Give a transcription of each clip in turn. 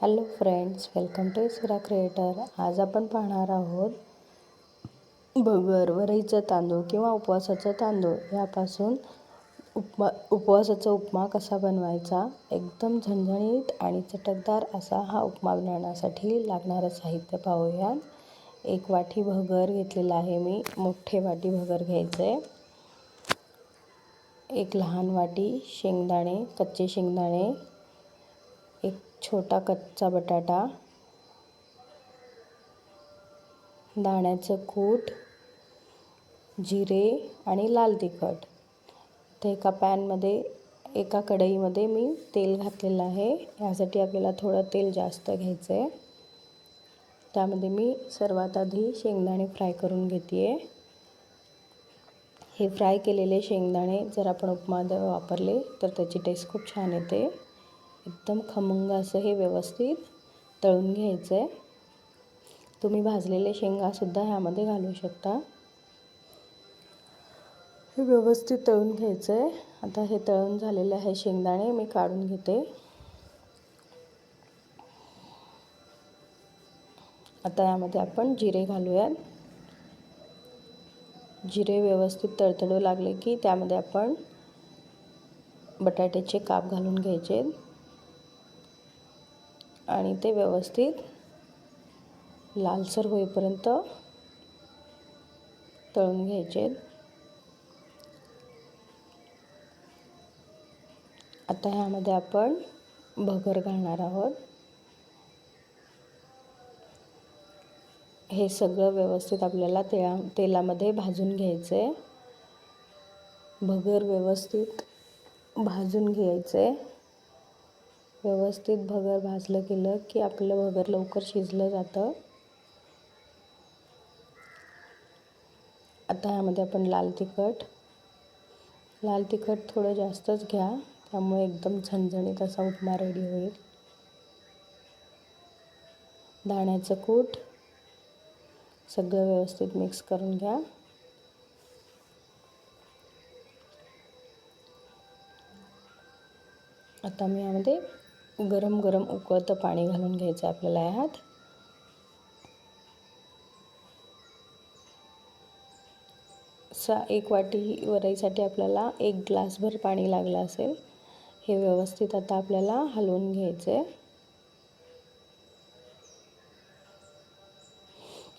Hello friends welcome to Isra creator. आज आपण पाहणार आहोत भगर तांदूळ किंवा उपवासाचं तांदूळ. यापासून उपमा उपवासाचा उपमा कसा बनवायचा? एकदम झणझणीत आणि चटकदार असा हा उपमा बनवण्यासाठी लागणारं साहित्य पाहूया एक वाटी भगर घेतलेला आहे मी. मोठे वाटी भगर घ्यायचं. आहे एक लहान वाटी शेंगदाणे कच्चे शेंगदाणे छोटा कच्चा बटाटा दाण्याचं कूट जिरे आणि लाल तिखट. तर एका पॅनमध्ये एका कढईमध्ये मी तेल घातलेलं आहे. यासाठी आपल्याला थोडं तेल जास्त घ्यायचं आहे. त्यामध्ये मी सर्वात आधी शेंगदाणे फ्राय करून घेते आहे हे फ्राय केलेले शेंगदाणे जर आपण उपमा वापरले तर त्याची टेस्ट खूप छान येते. एकदम खमंग असं हे व्यवस्थित तळून घ्यायचं आहे. तुम्ही भाजलेले शेंगासुद्धा ह्यामध्ये घालू शकता. हे व्यवस्थित तळून घ्यायचं आहे. आता हे तळून झालेले आहे शेंगदाणे मी काढून घेते. आता यामध्ये आपण जिरे घालूयात. जिरे व्यवस्थित तळतळू लागले की त्यामध्ये आपण बटाट्याचे काप घालून घ्यायचे. आणि ते व्यवस्थित लालसर होईपर्यंत तळून घ्यायचे. आता ह्यामध्ये आपण भगर घालणार आहोत. हे सगळं व्यवस्थित आपल्याला तेला तेलामध्ये भाजून घ्यायचं. आहे भगर व्यवस्थित भाजून घ्यायचं. आहे व्यवस्थित भगर भाजलं गेलं की आपलं भगर लवकर शिजलं जातं. आता ह्यामध्ये आपण लाल तिखट लाल तिखट थोडं जास्तच घ्या त्यामुळे एकदम झणझणीत असा उपमा रेडी होईल. दाण्याचं कूट सगळं व्यवस्थित मिक्स करून घ्या. आता मी यामध्ये गरम गरम उकळतं पाणी घालून घ्यायचं आपल्याला ह्यात सा एक वाटी वरईसाठी आपल्याला एक ग्लासभर पाणी लागलं असेल हे व्यवस्थित आता आपल्याला हलवून घ्यायचं आहे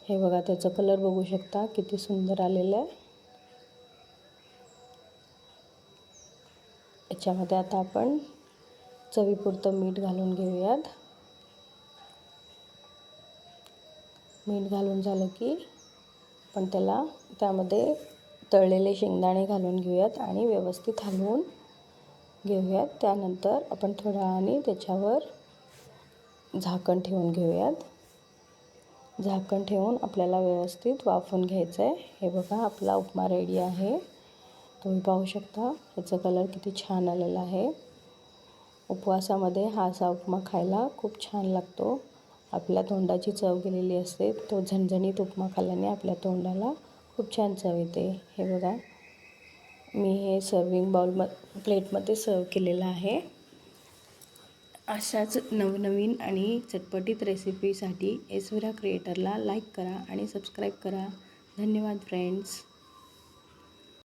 हे बघा त्याचा कलर बघू शकता किती सुंदर आलेलं आहे. याच्यामध्ये आता आपण चवीपुरतं मीठ घालून घेऊयात. मीठ घालून झालं की आपण त्याला त्यामध्ये तळलेले शेंगदाणे घालून घेऊयात आणि व्यवस्थित हलवून घेऊयात. त्यानंतर आपण थोड्या वेळाने त्याच्यावर झाकण ठेवून घेऊयात. झाकण ठेवून आपल्याला व्यवस्थित वाफून घ्यायचं आहे हे बघा आपला उपमा रेडी आहे. तुम्ही पाहू शकता ह्याचा कलर किती छान आलेला आहे. उपवासामध्ये हा असा उपमा खायला खूप छान लागतो. आपल्या तोंडाची चव गेलेली असते. तो झणझणीत उपमा खाल्ल्याने आपल्या तोंडाला खूप छान चव येते. हे बघा. मी हे सर्विंग बाउल म प्लेटमध्ये सर्व केलेलं आहे. अशाच नवनवीन आणि चटपटीत रेसिपीसाठी एसविरा क्रिएटरला लाईक करा आणि सबस्क्राईब करा. धन्यवाद फ्रेंड्स